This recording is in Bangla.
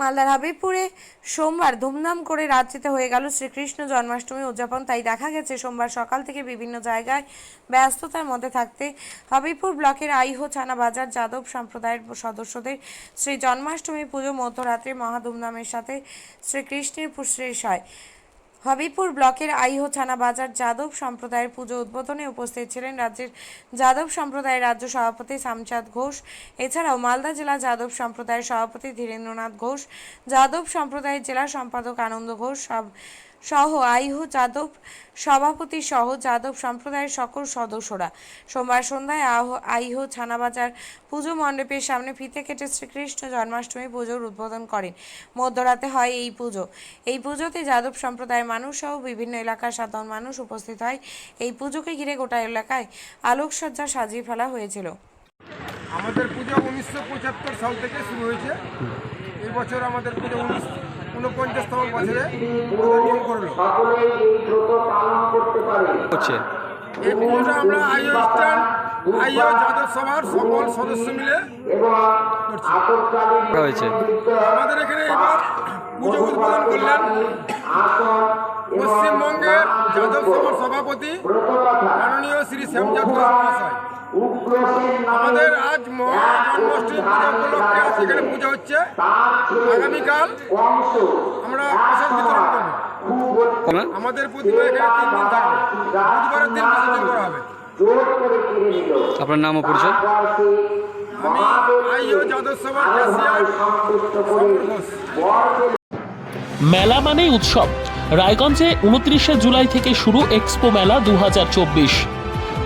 মালদার হাবিবপুরে সোমবার ধুমধাম করে রাত্রিতে হয়ে গেল শ্রীকৃষ্ণ জন্মাষ্টমী উদযাপন। তাই দেখা গেছে, সোমবার সকাল থেকে বিভিন্ন জায়গায় ব্যস্ততার মধ্যে থাকতে হাবিবপুর ব্লকের আইহো ছানা বাজার, যাদব সম্প্রদায়ের সদস্যদের শ্রী জন্মাষ্টমী পুজো মধ্যরাত্রে মহাধুমধামের সাথে শ্রীকৃষ্ণের শেষ হয় হবিপুর ব্লকের আইহো ছানা বাজার যাদব সম্প্রদায়ের পুজো উদ্বোধনে উপস্থিত ছিলেন রাজ্যের যাদব সম্প্রদায়ের রাজ্য সভাপতি সামচাঁদ ঘোষ। এছাড়াও মালদা জেলা যাদব সম্প্রদায়ের সভাপতি ধীরেন্দ্রনাথ ঘোষ, যাদব সম্প্রদায়ের জেলা সম্পাদক আনন্দ ঘোষ, সব সহ আইহো, যাদব সভাপতি সহ যাদব সম্প্রদায়ের সকল সদস্যরা সোমবার সন্ধ্যায় আইহো ছানাবাজার পুজো মণ্ডপের সামনে ফিতে কেটে শ্রীকৃষ্ণ জন্মাষ্টমী পুজোর উদ্বোধন করেন। মধ্যরাতে হয় এই পুজো। এই পুজোতে যাদব সম্প্রদায়ের মানুষ সহ বিভিন্ন এলাকার সাধারণ মানুষ উপস্থিত হয়। এই পুজোকে ঘিরে গোটা এলাকায় আলোকসজ্জা সাজিয়ে ফেলা হয়েছিল। আমাদের পুজো উনিশশো পঁচাত্তর সাল থেকে শুরু হয়েছে। এই বছর আমাদের পুজো উনিশ উনপঞ্চাশতম বছরে উদযাপন করল। হচ্ছে। এই পুজোটা আমরা আইও স্ট্যান্ড আইও যাদব সভার সকল সদস্য মিলে করছি। আমাদের এখানে এবার পুজো উদ্বোধন করলেন পশ্চিমবঙ্গের যাদব সভার সভাপতি মাননীয় শ্রী শ্যামচাঁদ মহাশয়। আমাদের আজ জন্মাষ্টমী পূজা উপলক্ষে পুজো হচ্ছে। আগামীকাল আমরা প্রসাদ বিতরণ করব। আমাদের প্রতিমা এখানে তিন দিন থাকবে। বুধবারের দিন বিসর্জন করা হবে। আপনার নাম ও পরিচয়? আমি আইও যাদব সভার ক্যাশিয়ার মেলা মানেই উৎসব। রায়গঞ্জে উনত্রিশে জুলাই থেকে শুরু এক্সপো মেলা দু হাজার চব্বিশ।